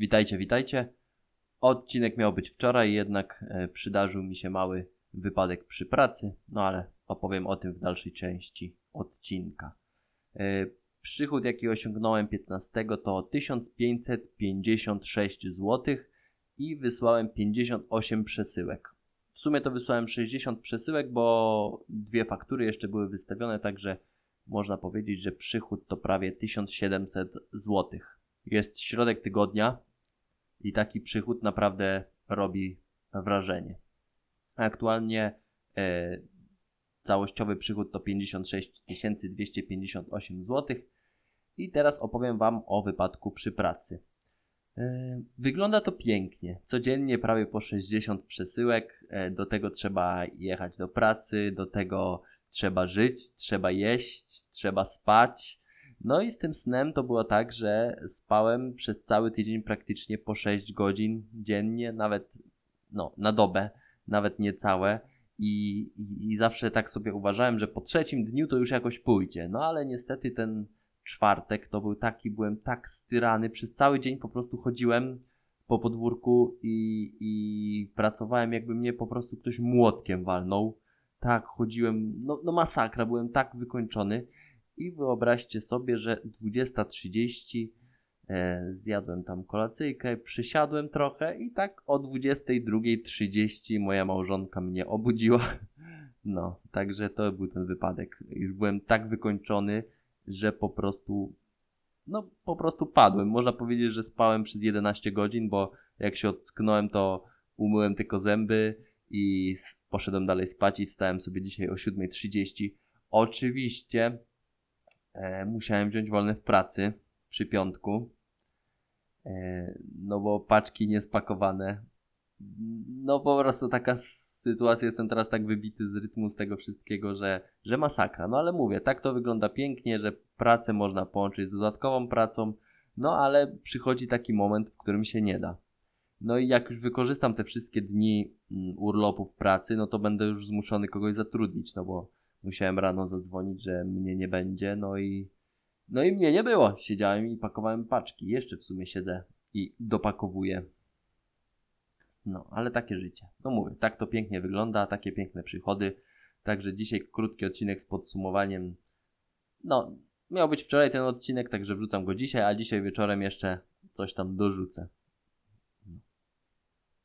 Witajcie, witajcie. Odcinek miał być wczoraj, jednak e, przydarzył mi się mały wypadek przy pracy, no ale opowiem o tym w dalszej części odcinka. E, Przychód, jaki osiągnąłem 15 to 1556 zł i wysłałem 58 przesyłek. W sumie to wysłałem 60 przesyłek, bo dwie faktury jeszcze były wystawione, także można powiedzieć, że przychód to prawie 1700 zł. Jest środek tygodnia i taki przychód naprawdę robi wrażenie. Aktualnie e, całościowy przychód to 56 258 zł. I teraz opowiem Wam o wypadku przy pracy. E, Wygląda to pięknie. Codziennie prawie po 60 przesyłek. E, Do tego trzeba jechać do pracy, do tego trzeba żyć, trzeba jeść, trzeba spać. No i z tym snem to było tak, że spałem przez cały tydzień praktycznie po 6 godzin dziennie, nawet no, na dobę, nawet nie całe. I, i, I zawsze tak sobie uważałem, że po trzecim dniu to już jakoś pójdzie. No ale niestety ten czwartek to był taki, byłem tak styrany. Przez cały dzień po prostu chodziłem po podwórku i, i pracowałem, jakby mnie po prostu ktoś młotkiem walnął. Tak, chodziłem, no, no masakra, byłem tak wykończony. I wyobraźcie sobie, że 20.30 e, zjadłem tam kolacyjkę, przysiadłem trochę i tak o 22.30 moja małżonka mnie obudziła. No, także to był ten wypadek. Już byłem tak wykończony, że po prostu, no po prostu padłem. Można powiedzieć, że spałem przez 11 godzin, bo jak się ocknąłem, to umyłem tylko zęby i poszedłem dalej spać i wstałem sobie dzisiaj o 7.30. Oczywiście musiałem wziąć wolne w pracy przy piątku, e, no bo paczki niespakowane. No po prostu taka sytuacja, jestem teraz tak wybity z rytmu z tego wszystkiego, że, że masakra. No ale mówię, tak to wygląda pięknie, że pracę można połączyć z dodatkową pracą, no ale przychodzi taki moment, w którym się nie da. No i jak już wykorzystam te wszystkie dni mm, urlopów pracy, no to będę już zmuszony kogoś zatrudnić, no bo musiałem rano zadzwonić, że mnie nie będzie, no i no i mnie nie było. Siedziałem i pakowałem paczki. Jeszcze w sumie siedzę i dopakowuję. No, ale takie życie. No mówię, tak to pięknie wygląda, takie piękne przychody. Także dzisiaj krótki odcinek z podsumowaniem. No, miał być wczoraj ten odcinek, także wrzucam go dzisiaj, a dzisiaj wieczorem jeszcze coś tam dorzucę.